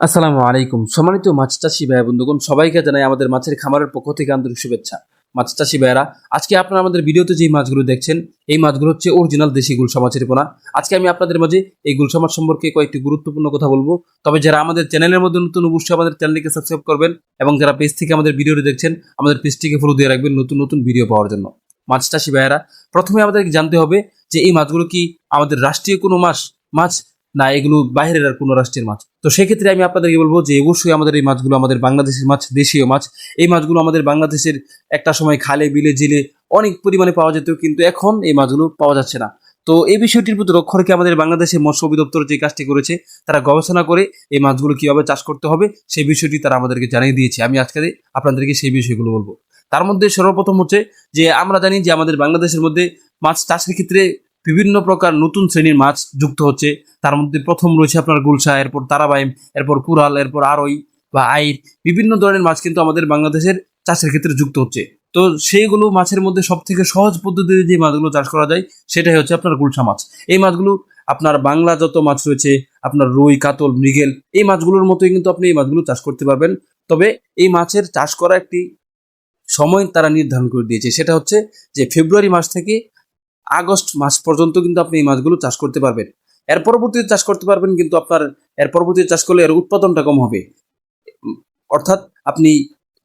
আসসালামু আলাইকুম। সম্মানিত মাছ চাষি ভাই বন্ধুগণ, সবাইকে জানাই আমাদের মাছের খামারের পক্ষ থেকে আন্তরিক শুভেচ্ছা। মাছ চাষি ভাইয়েরা, আজকে আপনারা আমাদের ভিডিওতে যে মাছগুলো দেখছেন, এই মাছগুলো হচ্ছে অরিজিনাল দেশি গুলশা মাছের পোনা। আজকে আমি আপনাদের মাঝে এই গুলশা মাছ সম্পর্কে কয়েকটি গুরুত্বপূর্ণ কথা বলব। তবে যারা আমাদের চ্যানেলের মধ্যে নতুন, অবশ্যই আমাদের চ্যানেলটিকে সাবস্ক্রাইব করবেন এবং যারা পেজ থেকে আমাদের ভিডিওটি দেখছেন, আমাদের পেজটিকে ফলো দিয়ে রাখবেন নতুন নতুন ভিডিও পাওয়ার জন্য। মাছ চাষি ভাইয়েরা, প্রথমে আমাদেরকে জানতে হবে যে এই মাছগুলো কি আমাদের রাষ্ট্রীয় কোনো মাছ মাছ না, এগুলো বাইরের আর কোনো রাষ্ট্রের মাছ। তো সেক্ষেত্রে আমি আপনাদেরকে বলব যে অবশ্যই আমাদের এই মাছগুলো আমাদের বাংলাদেশের মাছ, দেশীয় মাছ। এই মাছগুলো আমাদের বাংলাদেশের একটা সময় খালে, বিলে, জিলে অনেক পরিমাণে পাওয়া যেত, কিন্তু এখন এই মাছগুলো পাওয়া যাচ্ছে না। তো এই বিষয়টির প্রতি লক্ষ্য রেখে আমাদের বাংলাদেশের মৎস্য অধিদপ্তর যে কাজটি করেছে, তারা গবেষণা করে এই মাছগুলো কীভাবে চাষ করতে হবে, সেই বিষয়টি তারা আমাদেরকে জানিয়ে দিয়েছে। আমি আজকে আপনাদেরকে সেই বিষয়গুলো বলব। তার মধ্যে সর্বপ্রথম হচ্ছে যে, আমরা জানি যে আমাদের বাংলাদেশের মধ্যে মাছ চাষের ক্ষেত্রে বিভিন্ন প্রকার নতুন শ্রেণির মাছ যুক্ত হচ্ছে। তার মধ্যে প্রথম রয়েছে আপনার গুলশা, এরপর তারাবাইম, এরপর কুরাল এরপর আরই বা আইর। বিভিন্ন ধরনের মাছ কিন্তু আমাদের বাংলাদেশের চাষের ক্ষেত্রে যুক্ত হচ্ছে। তো সেইগুলো মাছের মধ্যে সব থেকে সহজ পদ্ধতিতে যে মাছগুলো চাষ করা যায়, সেটাই হচ্ছে আপনার গুলশা মাছ। এই মাছগুলো আপনার বাংলা যত মাছ রয়েছে, আপনার রুই, কাতল, মৃগেল, এই মাছগুলোর মতোই কিন্তু আপনি এই মাছগুলো চাষ করতে পারবেন। তবে এই মাছের চাষ করা একটি সময় তারা নির্ধারণ করে দিয়েছে। সেটা হচ্ছে যে ফেব্রুয়ারি মাস থেকে আগস্ট মাস পর্যন্ত কিন্তু আপনি এই মাছগুলো চাষ করতে পারবেন। এর পরবর্তীতে চাষ করতে পারবেন, কিন্তু আপনার এর পরবর্তীতে চাষ করলে এর উৎপাদনটা কম হবে। অর্থাৎ আপনি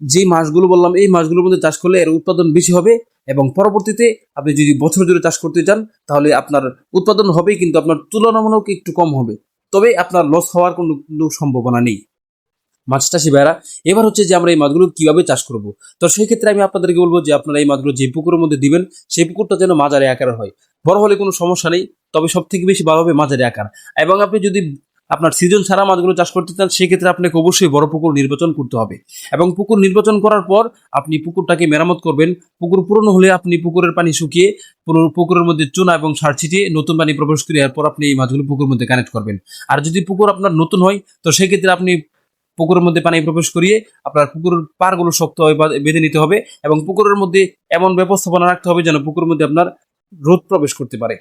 যে মাছগুলো বললাম, এই মাছগুলোর মধ্যে চাষ করলে এর উৎপাদন বেশি হবে এবং পরবর্তীতে আপনি যদি বছর জুড়ে চাষ করতে চান, তাহলে আপনার উৎপাদন হবেই, কিন্তু আপনার তুলনামূলক একটু কম হবে। তবে আপনার লস হওয়ার কোনো সম্ভাবনা নেই। মাছ চাষি ভাইরা এবার হচ্ছে যে আমরা এই মাছগুলো কীভাবে চাষ করব? তো সেই ক্ষেত্রে আমি আপনাদেরকে বলব যে আপনারা এই মাছগুলো যে পুকুরের মধ্যে দিবেন, সেই পুকুরটা যেন মাঝারি আকারের হয়। বড় হলে কোনো সমস্যা নেই, তবে সব থেকে বেশি ভালো হবে মাঝারি আকার। এবং আপনি যদি আপনার সিজন ছাড়া মাছগুলো চাষ করতে চান সেক্ষেত্রে আপনাকে অবশ্যই বড় পুকুর নির্বাচন করতে হবে। এবং পুকুর নির্বাচন করার পর আপনি পুকুরটাকে মেরামত করবেন। পুকুর পুরনো হলে আপনি পুকুরের পানি শুকিয়ে পুকুরের মধ্যে চুনা এবং সার ছিটিয়ে নতুন পানি প্রবেশ করে এরপর আপনি এই মাছগুলো পুকুরের মধ্যে কানেক্ট করবেন। আর যদি পুকুর আপনার নতুন হয়, তো সেক্ষেত্রে আপনি পুকুরের মধ্যে পানি প্রবেশ করিয়ে আপনার পুকুরের পারগুলো শক্ত হয়ে বা- বেঁধে নিতে হবে এবং পুকুরের মধ্যে এমন ব্যবস্থাপনা রাখতে হবে যেন পুকুরের মধ্যে আপনার রোদ প্রবেশ করতে পারে।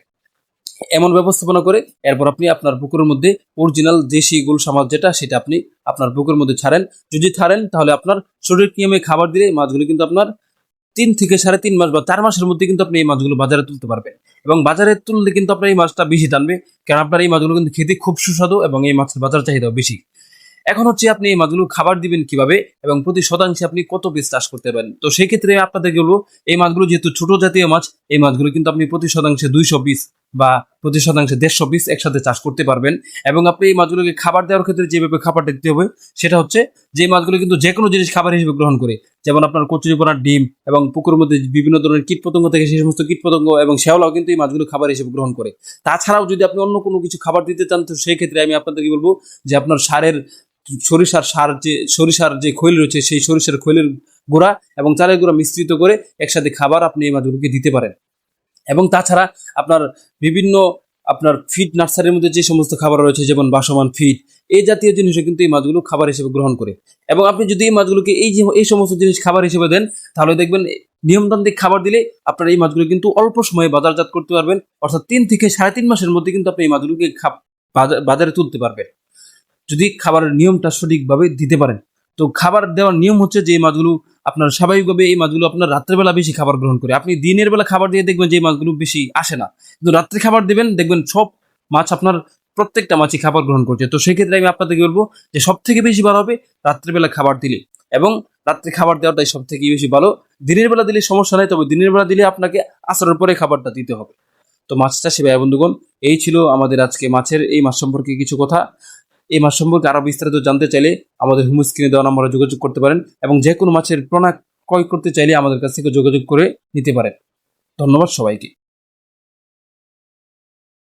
এমন ব্যবস্থাপনা করে এরপর আপনি আপনার পুকুরের মধ্যে অরিজিনাল দেশি গুল সমাজ যেটা, সেটা আপনি আপনার পুকুরের মধ্যে ছাড়েন। যদি ছাড়েন, তাহলে আপনার শরীর নিয়মে খাবার দিলে মাছগুলো কিন্তু আপনার তিন থেকে সাড়ে তিন মাস বা চার মাসের মধ্যে কিন্তু আপনি এই মাছগুলো বাজারে তুলতে পারবেন। এবং বাজারে তুললে কিন্তু আপনার এই মাছটা বেশি টানবে। কারণ আপনার এই মাছগুলো কিন্তু খেতে খুব সুস্বাদু এবং এই মাছের বাজার চাহিদাও বেশি। এখন হচ্ছে আপনি এই মাছগুলো খাবার দিবেন কীভাবে এবং প্রতি শতাংশে আপনি কত পিস চাষ করতে পারেন? তো সেই ক্ষেত্রে আপনাদেরকে বলব, এই মাছগুলো যেহেতু ছোট জাতীয় মাছ, এই মাছগুলো কিন্তু আপনি প্রতি শতাংশে দুইশো পিস বা প্রতি শতাংশে দেড়শো পিস একসাথে চাষ করতে পারবেন এবং আপনি এই মাছগুলোকে খাবার দেওয়ার ক্ষেত্রে যেভাবে খাবারটা দিতে হবে, সেটা হচ্ছে যে মাছগুলো কিন্তু যে কোনো জিনিস খাবার হিসেবে গ্রহণ করে। যেমন আপনার কচুরিপনার ডিম এবং পুকুরের মধ্যে বিভিন্ন ধরনের কীটপতঙ্গ থেকে সেই সমস্ত কীটপতঙ্গ এবং শ্যাওলাও কিন্তু এই মাছগুলো খাবার হিসেবে গ্রহণ করে। তাছাড়াও যদি আপনি অন্য কোনো কিছু খাবার দিতে চান, তো সেই ক্ষেত্রে আমি আপনাদেরকে বলব যে আপনার সারের সরিষার সার যে, সরিষার যে খৈল রয়েছে, সেই সরিষার খৈলের গুঁড়া এবং চালের গুঁড়া মিশ্রিত করে একসাথে খাবার আপনি এই মাছগুলোকে দিতে পারেন। এবং তাছাড়া আপনার বিভিন্ন আপনার ফিড নার্সারির মধ্যে যে সমস্ত খাবার রয়েছে, যেমন বাসমান ফিড এই জাতীয় জিনিসও কিন্তু এই মাছগুলো খাবার হিসেবে গ্রহণ করে। এবং আপনি যদি এই মাছগুলোকে এই যে, এই সমস্ত জিনিস খাবার হিসেবে দেন, তাহলে দেখবেন নিয়মতান্ত্রিক খাবার দিলে আপনার এই মাছগুলো কিন্তু অল্প সময়ে বাজারজাত করতে পারবেন। অর্থাৎ তিন থেকে সাড়ে তিন মাসের মধ্যে কিন্তু আপনি এই মাছগুলোকে বাজারে তুলতে পারবেন। যদি খাবারের নিয়মটা সঠিকভাবে দিতে পারেন। তো খাবার দেওয়ার নিয়ম হচ্ছে যে মাছগুলো আপনার স্বাভাবিকভাবে এই মাছগুলো আপনার রাত্রেবেলা বেশি খাবার গ্রহণ করে। আপনি দিনের বেলা খাবার দিয়ে দেখবেন যে মাছগুলো বেশি আসে না। কিন্তু রাত্রে খাবার দেবেন, দেখবেন সব মাছ আপনার প্রত্যেকটা মাছই খাবার গ্রহণ করছে। তো সেক্ষেত্রে আমি আপনাদেরকে বলব যে সব থেকে বেশি ভালো হবে রাত্রেবেলা খাবার দিলে। এবং রাত্রে খাবার দেওয়াটাই সব থেকে বেশি ভালো। দিনের বেলা দিলে সমস্যা নাই, তবে দিনের বেলা দিলে আপনাকে আসার পরে খাবারটা দিতে হবে। তো মাছ চাষি ভাই বন্ধুগণ, এই ছিল আমাদের আজকে মাছের, এই মাছ সম্পর্কে কিছু কথা। এই মাছ সম্পর্কে আরও বিস্তারিত জানতে চাইলে আমাদের হোম স্ক্রিনে দেওয়া নাম্বারে যোগাযোগ করতে পারেন এবং যে কোনো মাছের প্রণা ক্রয় করতে চাইলে আমাদের কাছ থেকে যোগাযোগ করে নিতে পারেন। ধন্যবাদ সবাইকে।